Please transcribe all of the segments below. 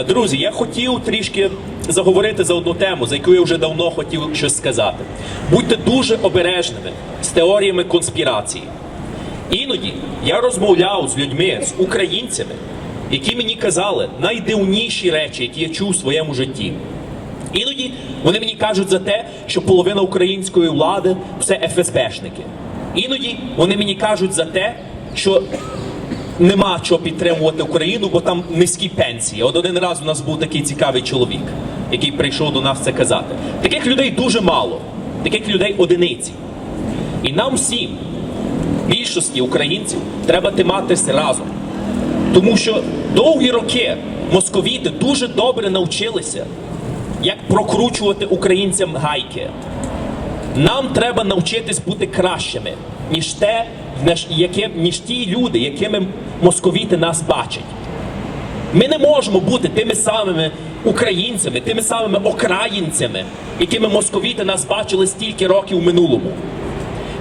Друзі, я хотів трішки заговорити за одну тему, за яку я вже давно хотів щось сказати. Будьте дуже обережними з теоріями конспірації. Іноді я розмовляв з людьми, з українцями, які мені казали найдивніші речі, які я чув у своєму житті. Іноді вони мені кажуть за те, що половина української влади це ФСБшники. Іноді вони мені кажуть за те, що нема чого підтримувати Україну, бо там низькі пенсії. От один раз у нас був такий цікавий чоловік, який прийшов до нас це казати. Таких людей дуже мало, таких людей одиниці. І нам всім, більшості українців, треба триматися разом. Тому що довгі роки московіти дуже добре навчилися, як прокручувати українцям гайки. Нам треба навчитись бути кращими, ніж те, яке, ніж ті люди, якими московіти нас бачать. Ми не можемо бути тими самими українцями, тими самими окраїнцями, якими московіти нас бачили стільки років у минулому.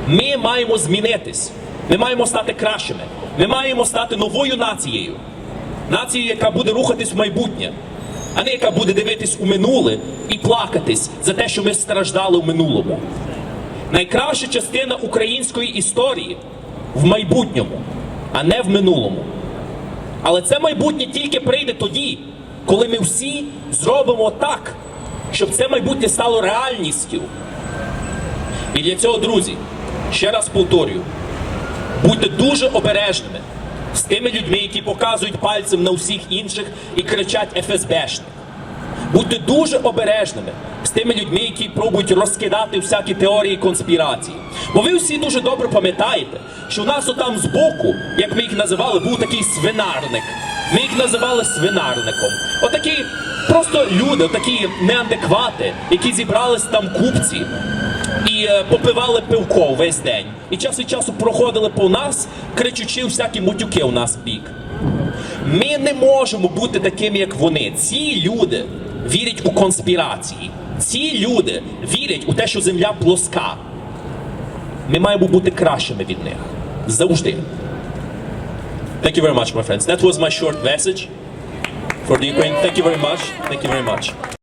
Ми маємо змінитись. Ми маємо стати кращими. Ми маємо стати новою нацією. Нацією, яка буде рухатись в майбутнє, а не яка буде дивитись у минуле і плакатись за те, що ми страждали в минулому. Найкраща частина української історії в майбутньому, а не в минулому. Але це майбутнє тільки прийде тоді, коли ми всі зробимо так, щоб це майбутнє стало реальністю. І для цього, друзі, ще раз повторюю, будьте дуже обережними з тими людьми, які показують пальцем на всіх інших і кричать ФСБшник. Будьте дуже обережними з тими людьми, які пробують розкидати всякі теорії конспірації. Бо ви всі дуже добре пам'ятаєте, що у нас отам збоку, як ми їх називали, був такий свинарник. Ми їх називали свинарником. Отакі просто люди, отакі неадеквати, які зібрались там купці і е, попивали пивко весь день. І час від часу проходили по нас, кричучи всякі мутюки у нас бік. Ми не можемо бути такими, як вони. Ці люди вірять у конспірації. Ці люди вірять у те, що земля плоска. Ми маємо бути кращими від них. Завжди. Thank you very much, my friends. That was my short message for the Ukraine. Thank you very much. Thank you very much.